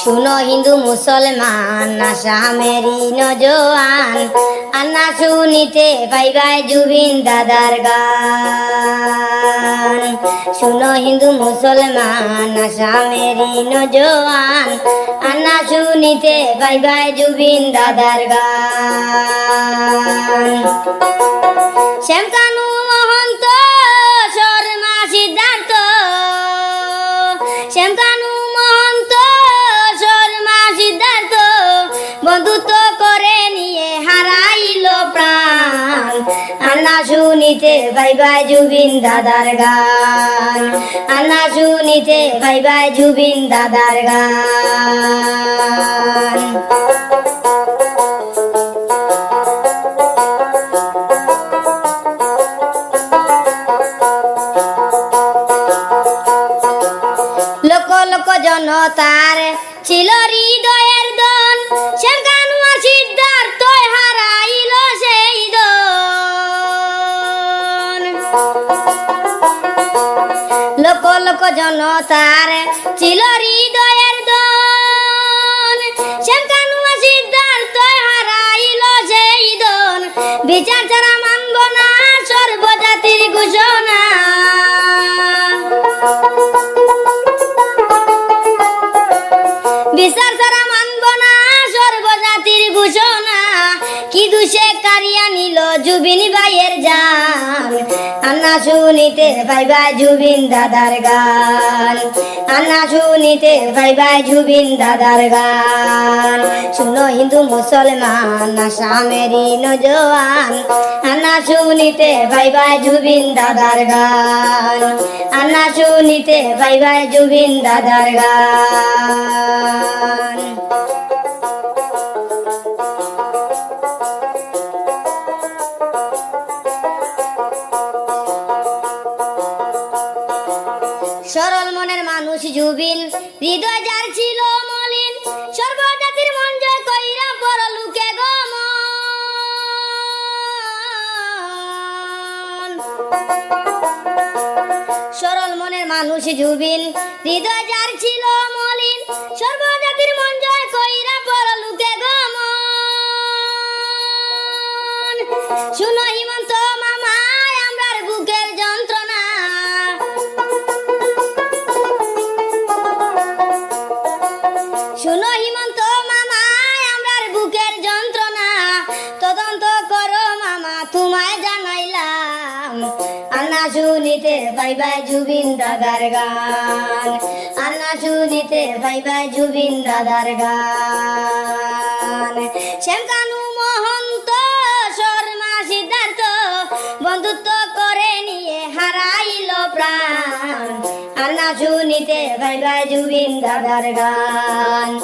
শুনো হিন্দু মুসলমান, আশা মেরি নজওয়ান আন্না শুনিতে পাইবাই জুবিন দাদার গান। শুনো হিন্দু মুসলমান, আশা মেরি নজওয়ান আন্না শুনিতে পাইবাই জুবিন দাদার গান। শ্যামকানু শুনিতে ভাই ভাই জুবিন দাদার গান। আন্না শুনিতে ভাই ভাই জুবিন দাদার গান। লোক লোক জনতার ছিল হৃদয়ের দন। শ্যামকানু আর সিদ্ধার্থ হারাইল সেই দন। লোক লোক জনতার ছিল হৃদয়ের দন। শ্যামকানু আর সিদ্ধার্থ হারাইল সেই দন। বিচার ছাড়া মানব না, সর্বজাতির ঘোষণা। দুষে কারিয়া নিল জুবিন ভাইয়ের জান। আন্না শুনিতে ভাই ভাই জুবিন দাদার গান। আন্না শুনিতে ভাই ভাই জুবিন দাদার গান। শুনো হিন্দু মুসলমান আশা মেরি নজওয়ান। আন্না শুনিতে ভাই ভাই জুবিন দাদার গান। আন্না শুনিতে ভাই ভাই জুবিন দাদার গান। জুবিন হৃদয় যার ছিল মলিন, সর্বজাতির মন জয় কইরা পর লুকে গমন সরল মনের মানুষ জুবিন হৃদয় যার ছিল মলিন, সর্বজাতির মন জয় কইরা পর লুকে গম শুনো হিমন্ত মামা শুনো হিমন্ত মামা, আমরার বুকের যন্ত্রণা। তদন্ত করো মামা, তোমায় জানাইলাম। আন্না শুনিতে বাই বাই জুবিন দাদার গান। আন্না শুনিতে বাই বাই জুবিন দাদার গান। শ্যামকানু ভাই ভাই জুবিন দাদার গান।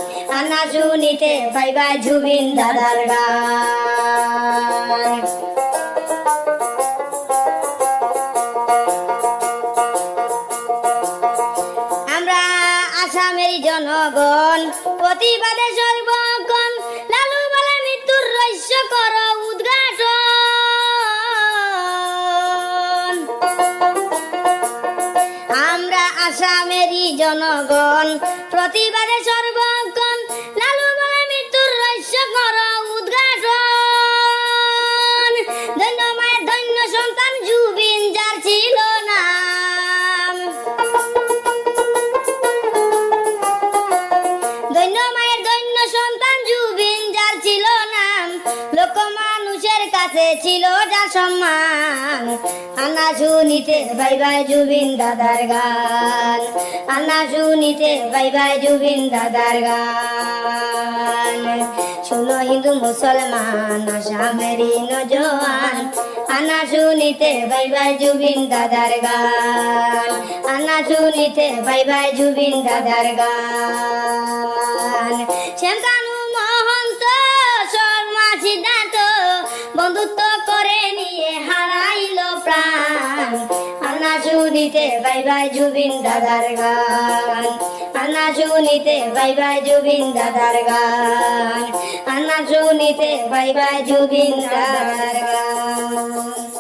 ভাই ভাই জুবিন দাদার গান। আমরা আসামের জনগণ, প্রতিবাদে সর্বক্ষণ লালু বলে মৃত্যুর রহস্য কর। আসামেরই জনগণ। প্রতিবাদে সর্বক্ষণ কাছে ছিল যার সম্মান। আন্না শুনিতে ভাই ভাই জুবিন দাদার গান। আনা শুনিতে ভাই ভাই জুবিন দাদার গান। শুনো হিন্দু মুসলমান আসামেরি নজওয়ান। আন্না শুনিতে ভাই ভাই জুবিন দাদার গান। আন্না শুনিতে ভাই ভাই জুবিন দাদার গান। শ্যামকানু শুনিতে বাই বাই জুবিন দাদার গান। আন্না শুনিতে বাই ভাই জুবিন দাদার গান। আন্না শুনিতে ভাই ভাই জুবিন দাদার গান।